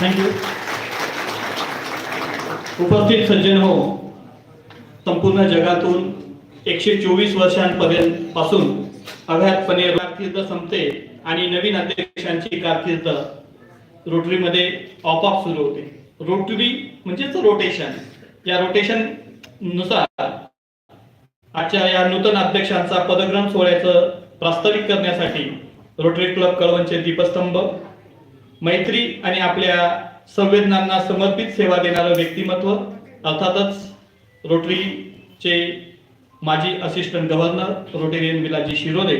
Thank you उपस्थित सज्जन हो संपूर्ण जगातून एकशे चोवीस वर्षांपर्यंत पासून अभ्यासपणे कारकीर्द संपते आणि नवीन अध्यक्षांची कारकीर्द रोटरीमध्ये ऑपऑप सुरू होते. रोटरी म्हणजेच रोटेशन. या रोटेशननुसार आजच्या या नूतन अध्यक्षांचा पदग्रहण सोहळ्याचं प्रास्ताविक करण्यासाठी रोटरी क्लब कळवणचे दीपस्तंभ मैत्री आणि आपल्या संवेदनांना समर्पित सेवा देणारं व्यक्तिमत्व अर्थातच रोटरीचे माजी assistant governor Rotarian Vilaji Shirode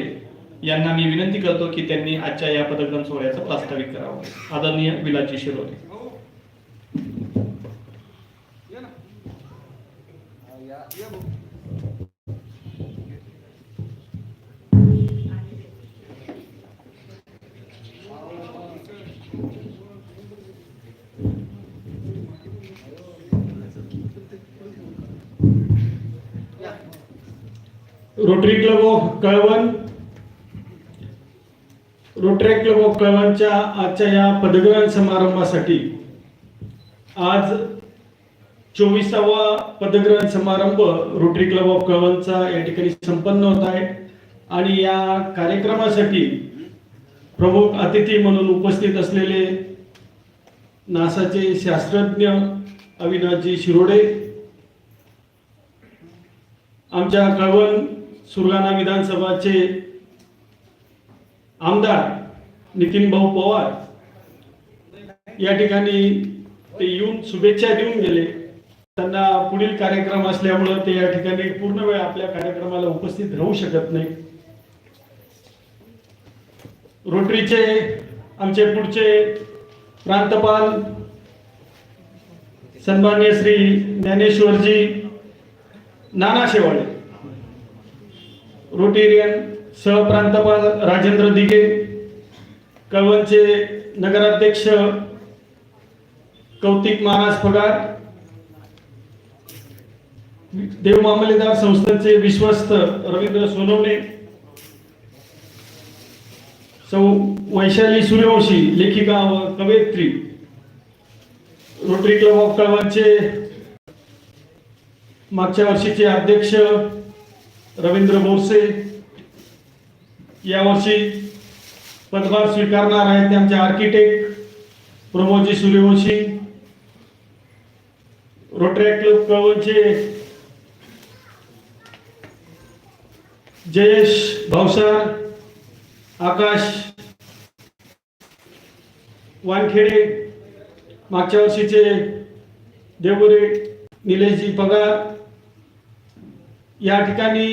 यांना मी विनंती करतो की त्यांनी आजच्या या पदक्रम सोहळ्याचं प्रास्ताविक करावं. आदरणीय Vilaji Shirode. Rotary club of Kalwan Rotary club of कळवणच्या आजच्या या पदग्रहण समारंभासाठी आज चोवीसावा पदग्रहण समारंभ रोटरी क्लब ऑफ कळवणचा या ठिकाणी संपन्न होत आहे. आणि या कार्यक्रमासाठी प्रमुख अतिथी म्हणून उपस्थित असलेले नासाचे शास्त्रज्ञ अविनाशजी शिरोडे आमच्या कळवण सुरगाणा विधानसभाचे आमदार नितीन भाऊ पवार या ठिकाणी ते येऊन शुभेच्छा देऊन गेले. त्यांना पुढील कार्यक्रम असल्यामुळं ते या ठिकाणी पूर्ण वेळ आपल्या कार्यक्रमाला उपस्थित राहू शकत नाही. रोटरीचे आमचे पुढचे प्रांतपाल सन्मान्य श्री ज्ञानेश्वरजी नाना शेवाळे. रोटेरियन सहप्रांतपाल राजेंद्र दिघे कळवणचे नगराध्यक्ष कौतिक महाराज पगार देव मामलेदार संस्थेचे विश्वस्त रवींद्र सोनवणे सौ वैशाली सूर्यवंशी लेखिका व कवयित्री रोटरी क्लब ऑफ कळवणचे मागच्या वर्षीचे अध्यक्ष रवींद्र बोरसे यावर्षी पदभार स्वीकारणार आहेत त्यांचे आमचे architect Pramodji Suryavanshi Rotary club कळवणचे Jayesh Bhavsar Akash Wankhede मागच्या वर्षीचे देवगुरे निलेशजी पगार या ठिकाणी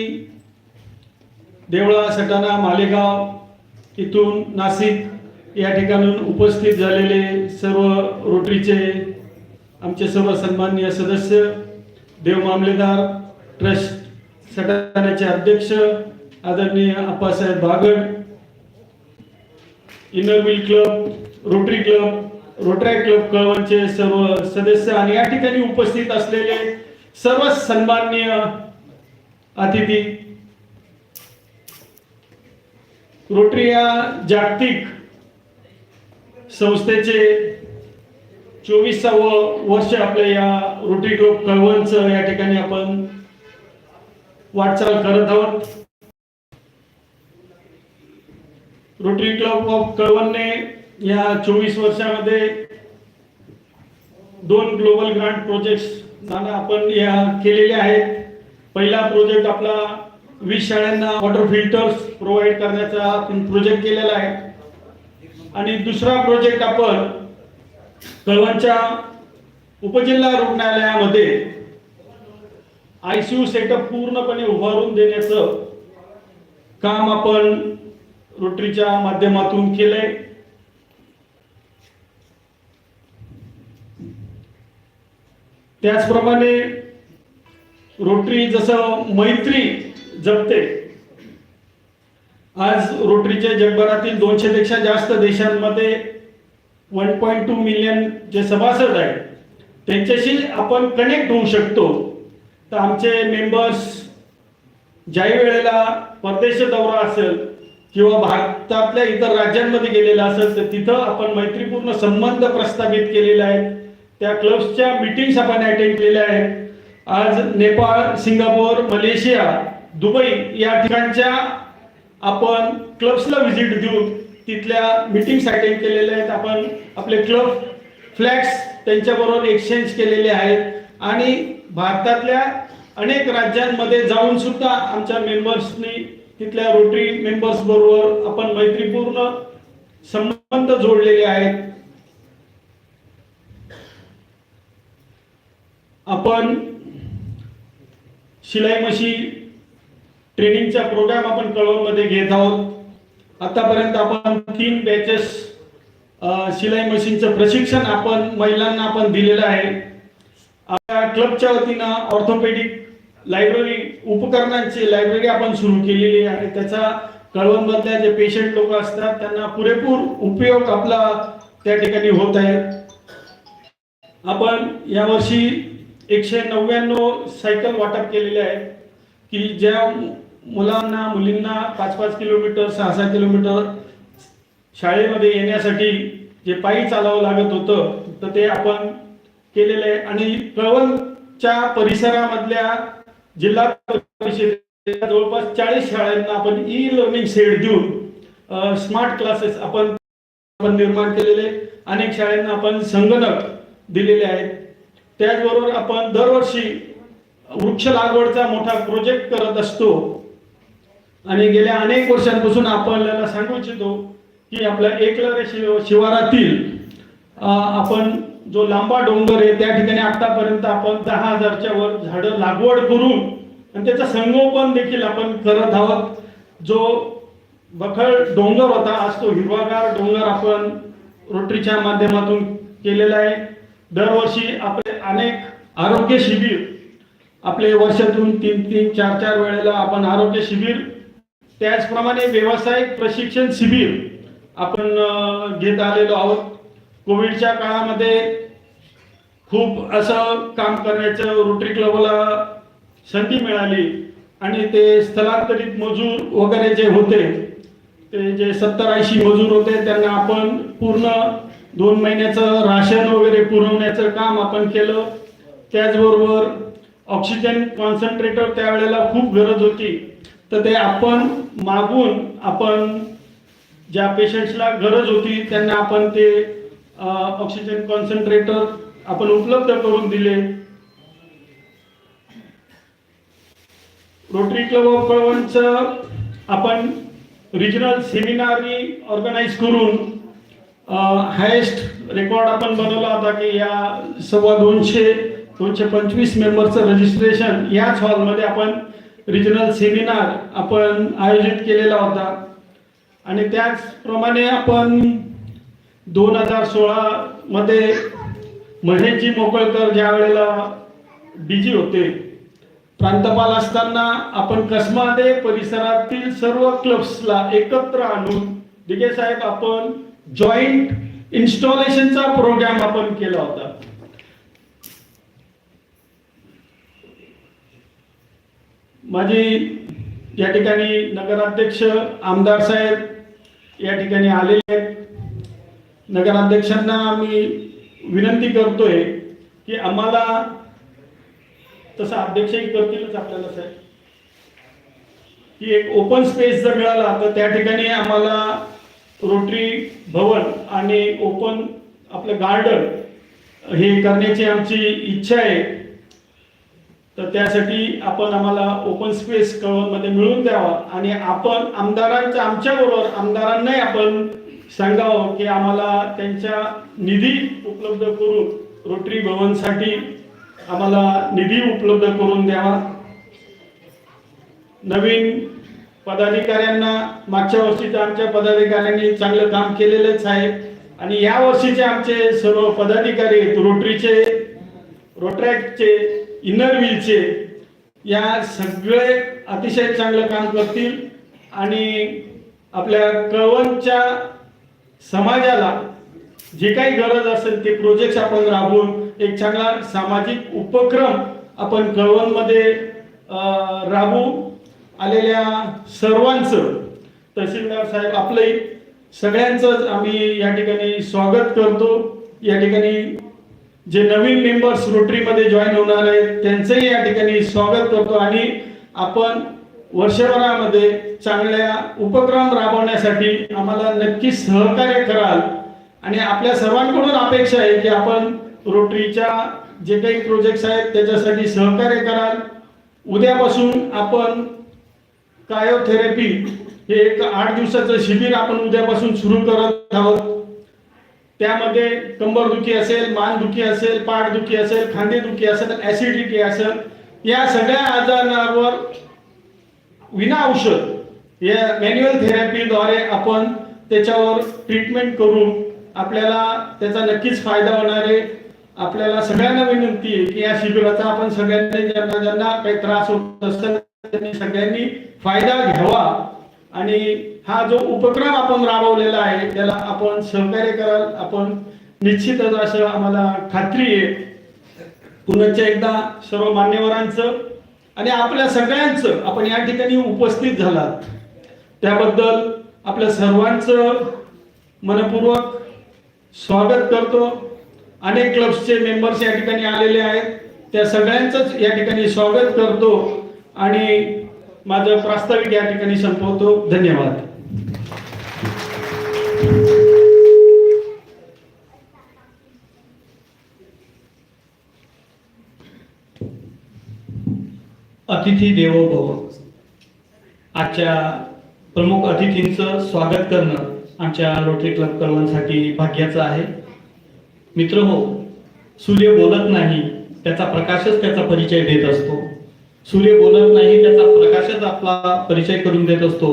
देवळा सटाणा मालेगाव इथून नाशिक या ठिकाणून उपस्थित झालेले सर्व रोटरीचे आमचे सर्व सन्माननीय सदस्य देव मामलेदार ट्रस्ट सटाण्याचे अध्यक्ष आदरणीय Appasaheb Bagad Inner Wheel club Rotary club Rotary club कळवणचे सर्व सदस्य आणि या ठिकाणी उपस्थित असलेले सर्व सन्माननीय अतिथी. रोटरी या जागतिक संस्थेचे चोवीसावं वर्ष आपल्या या रोटरी क्लब कळवणचं या ठिकाणी आपण वाटचाल करत आहोत. रोटरी क्लब ऑफ कळवणने या चोवीस वर्षामध्ये दोन ग्लोबल ग्रांट प्रोजेक्ट आपण या केलेले आहेत. पहिला प्रोजेक्ट आपला वीस शाळांना वॉटर फिल्टर्स प्रोव्हाइड करण्याचा आपण प्रोजेक्ट केलेला आहे. आणि दुसरा प्रोजेक्ट आपण कळवणच्या उपजिल्हा रुग्णालयामध्ये आयसीयू सेटअप पूर्णपणे उभारून देण्याचं काम आपण रोटरीच्या माध्यमातून केलंय. त्याचप्रमाणे रोटरी जसं मैत्री जपते आज रोटरीचे जगभरातील दोनशे पेक्षा जास्त देशांमध्ये वन पॉईंट टू मिलियन जे सभासद आहेत त्यांच्याशी आपण कनेक्ट होऊ शकतो. तर आमचे मेंबर्स ज्याही वेळेला परदेश दौरा असेल किंवा भारतातल्या इतर राज्यांमध्ये गेलेला असेल तर तिथं आपण मैत्रीपूर्ण संबंध प्रस्थापित केलेले आहेत त्या क्लब्सच्या मिटिंग्स आपण अटेंड केलेल्या आहेत. आज नेपाळ सिंगापूर मलेशिया दुबई या ठिकाणच्या आपण क्लब्सला व्हिजिट देऊन तिथल्या मीटिंग्स अटेंड केलेल्या आहेत. आपण आपले क्लब फ्लॅग्स त्यांच्याबरोबर एक्सचेंज केलेले आहेत. आणि भारतातल्या अनेक राज्यांमध्ये जाऊन सुद्धा आमच्या मेंबर्सनी तिथल्या रोटरी मेंबर्स बरोबर आपण मैत्रीपूर्ण संबंध जोडलेले आहेत. आपण शिलाई मशीन ट्रेनिंगचा प्रोग्राम आपण कळवणमध्ये घेत आहोत. आतापर्यंत आपण तीन बॅचेस शिलाई मशीनचं प्रशिक्षण आपण महिलांना आपण दिलेलं आहे. आपल्या क्लबच्या वतीनं ऑर्थोपेडिक लायब्ररी उपकरणांची लायब्ररी आपण सुरू केलेली आहे. आणि त्याचा कळवणमधल्या जे पेशंट लोक असतात त्यांना पुरेपूर उपयोग आपला त्या ठिकाणी होत आहे. आपण यावर्षी एकशे नव्याण्णव सायकल वाटप केलेले आहेत की ज्या मुलांना मुलींना पाच पाच किलोमीटर सहा सहा किलोमीटर शाळेमध्ये येण्यासाठी जे पायी चालावं लागत होतं तर ते आपण केलेलं आहे. आणि प्रवलच्या परिसरामधल्या जिल्हा परिषदेच्या जवळपास चाळीस शाळांना आपण ई लर्निंग सेट देऊन स्मार्ट क्लासेस आपण आपण निर्माण केलेले अनेक शाळांना आपण संगणक दिलेले आहेत. त्याचबरोबर आपण दरवर्षी वृक्ष लागवडचा मोठा प्रोजेक्ट करत असतो. आणि गेल्या अनेक वर्षांपासून आपल्याला सांगू इच्छितो की आपल्या एकलरे शिव शिवारातील आपण जो लांबा डोंगर आहे त्या ठिकाणी आतापर्यंत आपण दहा हजारच्या वर झाडं लागवड करून आणि त्याचं संगोपन देखील आपण करत आहोत. जो बखळ डोंगर होता आज तो हिरवागार डोंगर आपण रोटरीच्या माध्यमातून केलेला आहे. दरवर्षी आपले अनेक आरोग्य शिबिर आपले वर्षातून तीन तीन चार चार वेळेला आपण आरोग्य शिबिर त्याचप्रमाणे व्यावसायिक प्रशिक्षण शिबिर आपण घेत आलेलो आहोत. कोविडच्या काळामध्ये खूप असं काम करण्याचं रोटरी क्लबला संधी मिळाली आणि ते स्थलांतरित मजूर वगैरे जे होते ते जे सत्तर ऐंशी मजूर होते त्यांना आपण पूर्ण दोन महिन्याचं राशन वगैरे पुरवण्याचं काम आपण केलं. त्याचबरोबर ऑक्सिजन कॉन्सन्ट्रेटर त्यावेळेला खूप गरज होती. तर ते आपण मागून आपण ज्या पेशंट्सला गरज होती त्यांना आपण ते ऑक्सिजन कॉन्सन्ट्रेटर आपण उपलब्ध करून दिले. रोटरी क्लब ऑफ कळवणचं आपण रिजनल सेमिनारी ऑर्गनाईज करून हायेस्ट रेकॉर्ड आपण बनवला होता की या सव्वा दोनशे दोनशे पंचवीस मेंबरचं रजिस्ट्रेशन याच हॉलमध्ये आपण रिजनल सेमिनार आपण आयोजित केलेला होता. आणि त्याचप्रमाणे आपण दोन हजार सोळामध्ये महेशजी मोकळकर ज्या वेळेला डीजी होते प्रांतपाल असताना आपण कसमादे परिसरातील सर्व क्लब्सला एकत्र आणून दिगे साहेब आपण जॉईंट इन्स्टॉलेशनचा प्रोग्राम आपण केला होता. माझी या ठिकाणी नगराध्यक्ष आमदार साहेब या ठिकाणी आलेले आहेत. नगराध्यक्षांना आम्ही विनंती करतोय की आम्हाला तसं अध्यक्षही करतीलच आपल्याला साहेब. की एक ओपन स्पेस जर मिळाला तर त्या ठिकाणी आम्हाला रोटरी भवन आणि ओपन आपलं गार्डन हे करण्याची आमची इच्छा आहे. तर त्यासाठी आपण आम्हाला ओपन स्पेस कळवणमध्ये मिळवून द्यावा आणि आपण आमदारांच्या आमच्याबरोबर आमदारांनाही आपण सांगावं की आम्हाला त्यांच्या निधी उपलब्ध करून रोटरी भवनसाठी आम्हाला निधी उपलब्ध करून द्यावा. नवीन पदाधिकाऱ्यांना मागच्या वर्षीचं आमच्या पदाधिकाऱ्यांनी चांगलं काम केलेलंच आहे. आणि या वर्षीचे आमचे सर्व पदाधिकारी आहेत रोटरीचे रोट्रॅकचे इनर व्हीलचे या सगळे अतिशय चांगलं काम करतील. आणि आपल्या कळवणच्या समाजाला जे काही गरज असेल ते प्रोजेक्ट आपण राबवून एक चांगला सामाजिक उपक्रम आपण कळवणमध्ये अं, राबवू. आलेल्या सर्वांचं तहसीलदार साहेब आपलंही सगळ्यांचंच आम्ही या ठिकाणी स्वागत करतो. या ठिकाणी जे नवीन मेंबर्स रोटरीमध्ये जॉईन होणार आहेत त्यांचंही या ठिकाणी स्वागत करतो आणि आपण वर्षभरामध्ये चांगल्या उपक्रम राबवण्यासाठी आम्हाला नक्की सहकार्य कराल. आणि आपल्या सर्वांकडून अपेक्षा आहे की आपण रोटरीच्या जे काही प्रोजेक्ट्स आहेत त्याच्यासाठी सहकार्य कराल. उद्यापासून आपण कायोथेरपी हे एक आठ दिवसाचं शिबिर आपण उद्यापासून सुरू करत आहोत. त्यामध्ये कंबरदुखी असेल मानदुखी असेल पाठदुखी असेल खांदेदुखी असेल ऍसिडिटी असेल या सगळ्या आजारांवर विना औषध या मॅन्युअल थेरपीद्वारे आपण त्याच्यावर ट्रीटमेंट करून आपल्याला त्याचा नक्कीच फायदा होणार आहे. आपल्याला सगळ्यांना विनंती आहे की या शिबिराचा आपण सगळ्यांनी ज्यांना ज्यांना काही त्रास होत असेल त्यांनी सगळ्यांनी फायदा घ्यावा. आणि हा जो उपक्रम आपण राबवलेला आहे त्याला आपण सहकार्य कराल. आपण निश्चितच असं आम्हाला खात्री आहे. पुनश्च एकदा सर्व मान्यवरांचं आणि आपल्या सगळ्यांचं आपण या ठिकाणी उपस्थित झालात. त्याबद्दल आपल्या सर्वांचं मनपूर्वक स्वागत करतो. अनेक क्लब्सचे मेंबर्स या ठिकाणी आलेले आहेत. त्या सगळ्यांचंच या ठिकाणी स्वागत करतो. आणि माझं प्रास्ताविक या ठिकाणी संपवतो. धन्यवाद. अतिथी देवो भव आजच्या प्रमुख अतिथींचं स्वागत करणं आमच्या रोटरी क्लब कर्मांसाठी भाग्याचं आहे. मित्र हो सूर्य बोलत नाही त्याचा प्रकाशच त्याचा परिचय देत असतो. सूर्य बोलत नाही त्याचा प्रकाशच आपला परिचय करून देत असतो.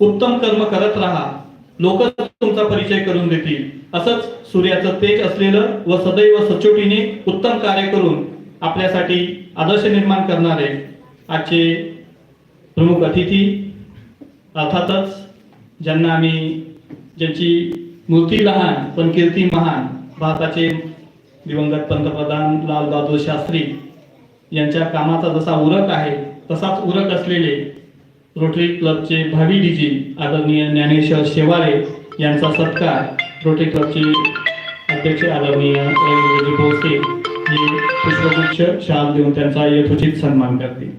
उत्तम कर्म करत राहा. लोक तुमचा परिचय करून देतील. असंच सूर्याचं तेज असलेलं व सदैव सचोटीने उत्तम कार्य करून आपल्यासाठी आदर्श निर्माण करणारे आजचे प्रमुख अतिथी अर्थातच ज्यांना आम्ही ज्यांची मूर्ती लहान पण कीर्ती महान भारताचे दिवंगत पंतप्रधान लालबहादूर शास्त्री यांच्या कामाचा जसा उरक आहे तसाच उरक असलेले रोटरी क्लबचे भावी डीजी आदरणीय ज्ञानेश्वर शेवाळे यांचा सत्कार रोटरी क्लबचे अध्यक्ष आदरणीय भोसले हे पुष्पगुच्छ शाल देऊन त्यांचा यथोचित सन्मान करतील